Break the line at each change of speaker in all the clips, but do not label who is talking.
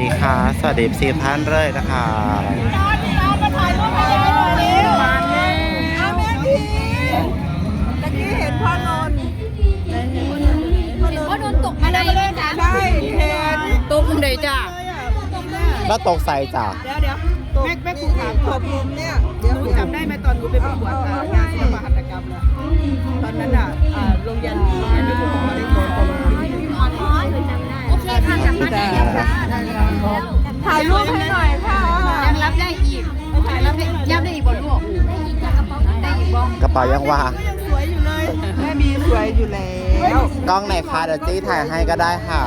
ดีค่ะ สวัสดีสีท่านเลยนะคะ
มาถ่ายรูปให้ยายหน่อยเร็วมาแม่เอาแม่ทีตะกี้เห็นพ่อนนท์พ่อนนท์
ว่าโดนตกมาได้ไหมจ๊ะ
ใช่เห็น
ตกมุมใดจ้ะ
แล้วตกใส่จ้ะ
เดี๋ยวเดี๋ยวแม่แม่ครูถามตกหลุมเนี่ยเดี๋ยวหนูจำได้ไหมตอนหนูไปประกวดอ่างานศิลปหัตถกรรมน่ะตอนนั้นอะอ่าโรงเรียนโรงเรียนไม่ครูบอกว่าได้
ค่ะจำมาได้แล้วจ้ะ
ถ่ายรูปให้หน่อยค่ะ
ยังรับได้อีกถ่ายรับได้ยับได้อีกบ่ลูกได้อีกจ้ะกระเป๋าได้อีกบ่
กระเป๋ายังว่าง
ก็ยังสวยอยู่เลยแม่บีสวยอยู่แล้ว
กล้องไหนคะเดี๋ยวจี้ถ่ายให้ก็ได้ค่ะ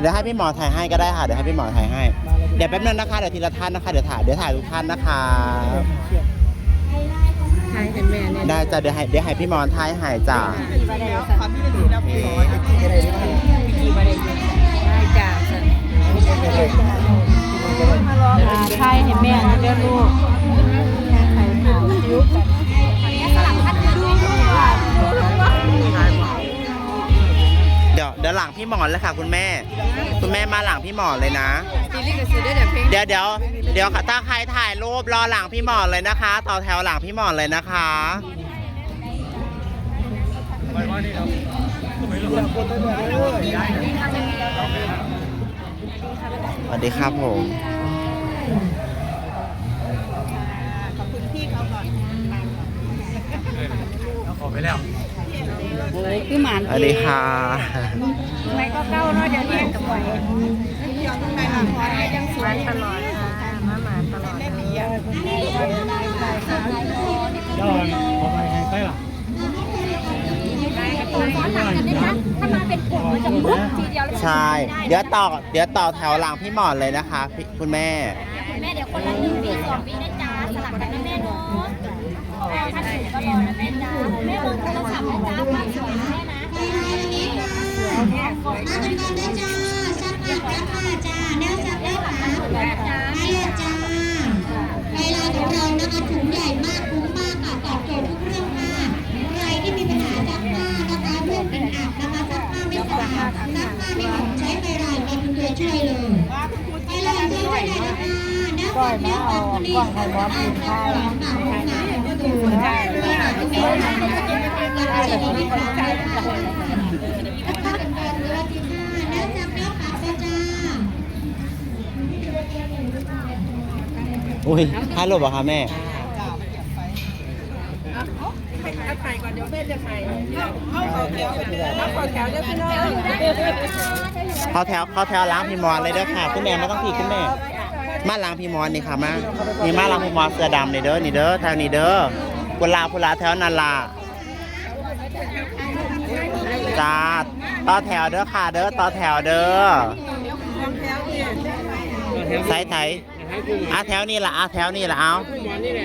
เดี๋ยวให้พี่หมอถ่ายให้ก็ได้ค่ะเดี๋ยวให้พี่หมอถ่ายให้เดี๋ยวแป๊บนึงนะคะเดี๋ยวทีละท่านนะคะเดี๋ยวถ่ายเดี๋ยวถ่ายทุกท่านนะคะ
ถ่ายให้แม่เนี่ย
ได้จ้ะเดี๋ยวให้เดี๋ยวให้พี่หมอถ่ายให้จ้ะ
ความที่เป็นศิลปินอะ
ถ่ายให้แม่นะเด้อลูก
เดี๋ยวเดี๋ยวหลังพี่หมอนเลยค่ะ คุณแม่ คุณแม่มาหลังพี่หมอนเลยนะ
เดี๋
ยวเดี๋ยวเดี๋ยวถ้าใครถ่ายรูปรอหลังพี่หมอนเลยนะคะ ต่อแถวหลังพี่หมอนเลยนะคะส วัสดีครับผม
โอ้ยคือหมาน
สวัสดีค่ะ
ไม่ก็เก้าเนาะเดี๋ยวนี้กับปล่อยยังสวยตลอดค่ะมาหมาตลอดเลย
ย้อนพอไปไงใกล้ล่ะ
ถ้ามาเป็นกลุ่มมันจะปุ๊บทีเดียวแล้ว
ใช่ เดี๋ยวต่อ เดี๋ยวต่อแถวหลังพี่หมอนเลยนะคะพี่คุณแม่
แม่เดี๋ยวคนละหนึ่งปีสองปีนะจ๊ะสลับกันนะแม่เนาะเอาถ้าถึงก็รอนะแม่จ๊ะแม่เบิ่งโทรศัพท์นะจ๊ะภาพสวยนะแม่นะ
มากันก่อนนะจ้าชัดมากนะค่ะจ้าแนวจับได้ค่ะได้เลยจ้าไลลาของเรานะคะถุงใหญ่มากคุ้มมาก เป็นตัวช่วยเลยไฟลายช่วยได้นะคะแนวจับแนวปักคนนี้สะอาดสะอาดหอมหนาหอมหนาคือได้เลยค่ะที่เป็นอะไรนะคะจะมีวิธีการค่ะกันก่อนเวลาที่ห้าแล้วจับแนวปากจ้า
อุ้ยถ่ายรูปเอคะแม่
ถ่ายก่อนเดี๋ยวแม่จะถ่ายเอาเอาแถวเอาขอแถวจะพี่น้อง
เข้าแถวเข้าแถวล้างพี่มอนเลยเด้อค่ะคุณแม่ไม่ต้องผีคุณแม่ มาล้างพี่มอนนี่ค่ะมานี่มาล้างพี่มอนเสื้อดำนี่เด้อนี่เด้อแถวนี้เด้อกุลากุลาแถวนันลาจ้าต่อแถวเด้อค่ะเด้อต่อแถวเด้อใส่ไทยอะแถวนี้ละอะแถวนี้ละเอา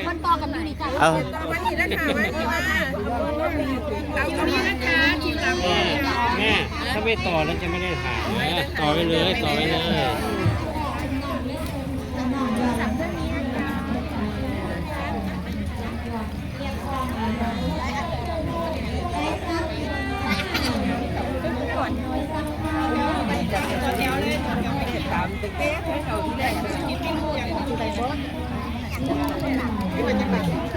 คนต่อกับนี่จ้ะ
เออ
วันนี้นะคะวันนี้นะคะเอาตรงนี้นะคะทีหลัง
แม่แม่ถ้า ไม่ต่อแล้วจะไม่ได้ถ่ายนะต่อไปเลย
ต่อไปเลยไ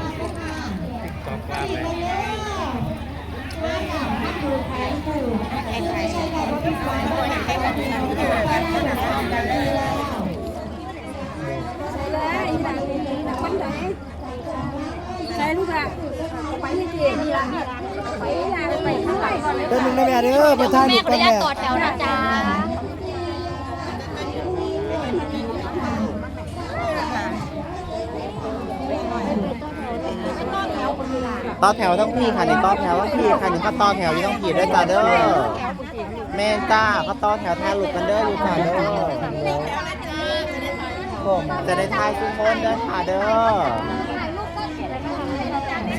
ไป
ใช่ลูกอะไปที่เจียนี่ละไปลาไปข้างหลังก่อนเลย
เป็นหนึ่งนะแม่เด้อไปท่า
แม่
นี่
ขอ
กั
อนนุญาต
แม่
ต่อแถวนะจ๊ะ
ต่อแถวทั้งพี่ค่ะนี่ต่อแถวทั้งพี่ค่ะนี่เขาต่อแถวอยู่ทั้งพี่ด้วยจ้าเด้อแม่จ้าเขาต่อแถวถ่ายรูปกันเด้ออยู่จ้าเด้อผมจะได้ทายทุกคนเด้อค่ะเด้อ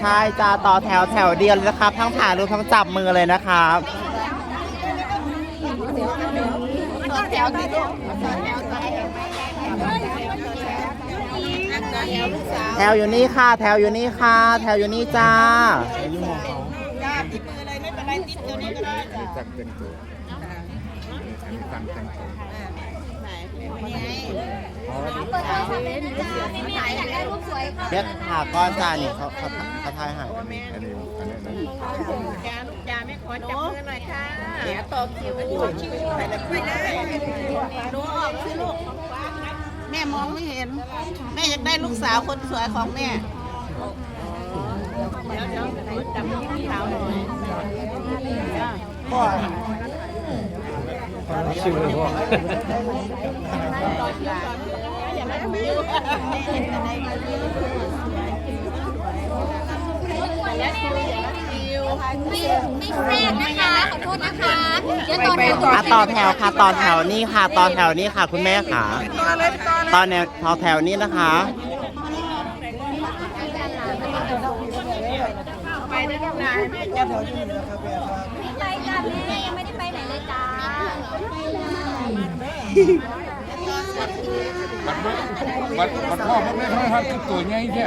ใช่จ้าต่อแถวแถวเดียวเลยนะครับ ทั้งถ่ายรูปทั้งจับมือเลยนะครับ
ต่อแถวสิลูกแถวลูกสาว
แถวอยู่นี่ค่ะ แถวอยู่นี่ค่ะ แถวอยู่นี่จ้า
จ้าติดมือเลยไม่เป็นไรติดตัวนี้ก็ได้จ้ะ
จักเต็มตัวมีตังเต็มตัว
ไหนนี่ไง
เปิดโทรศัพท์เลยนะจ๊ะไม่มีอยากได้รูปสวยค่ะ
เรียกหาก้อนจ้านี่เขาเขาเขาทายใหาย
อันนี้อันนี้นะ
จ้าลูกจ้าไม่ขอจับมือหน่อยค่ะเดี๋ยวต่อคิวต่อคิวไปแล้วไม่ได้ดูออกสิลูก แม่มองไม่เห็น แม่อยากได้ลูกสาวคนสวยของแม่เดี๋ยวเดี๋ยวจับมือพี่สาวหน่อยพ่อ
ชื่อเลยพ่อ
อย่าไม่ไม่
ไม่ ไม่แทรกนะคะ ขอโทษนะคะเดี๋ยวตอน
อะต่อแถวค่ะต่อแถวนี่ค่ะต่อแถวนี้ค่ะ คุณแม่ค่ะ
ต่อเลยต่อเลย
ตอนแนวต่อแถวนี้นะคะ
ไปได้ยังไงแม่จะบอก
ไปจ้าแม่ยังไม่ได้ไปไหนเลยจ้า
วัดวัดพ่อมันไม่ค่อยฮัดตัวใหญ่แค่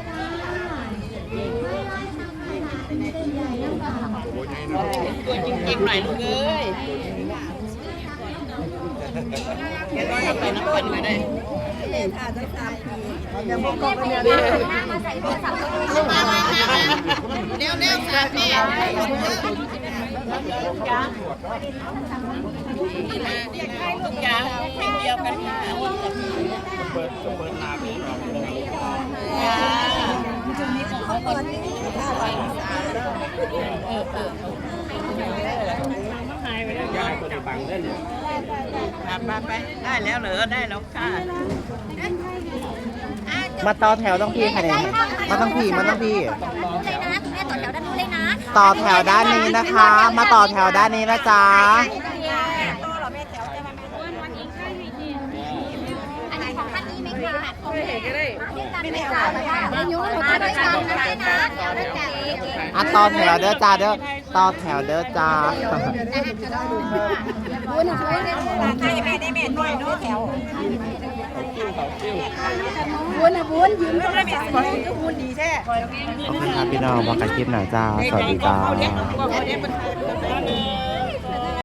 ตัวจริงๆหน่อยลูกเอ้ยเดี๋ยวเราไปน้ำกันมาได้
แม่มาใส่โทรศัพท์
มามามาเร็วเร็วค่ะแม่ลูกยาวเป็นเดียวกันค่ะ
เปิดเปิดลาไป หรอกย้ายตัวในบังได้เลย
มาไปได้แล้วเหรอ ได้แล้วค่ะ
มาต่อแถวต้องพี่ค่ะเนี่ยมาต้องพี่มาต้องพี่
ต่อแถวด้านนี้นะ
คะ มาต่อแถวด้านนี้นะจ๊ะ
อะ
ต่อแถวเด้อจ้าเด้อต่อแถวเด้อจ้า
บุญช่วยแม่ได้แม่น้อยน้อยแถวบุญอะบุญยิ้ม
ไม่ได้แม่สวยก็พูดดีแท้
ขอบคุณครับพี่น้องบอกกันคลิปหน่อยจ้า สวัสดีจ้า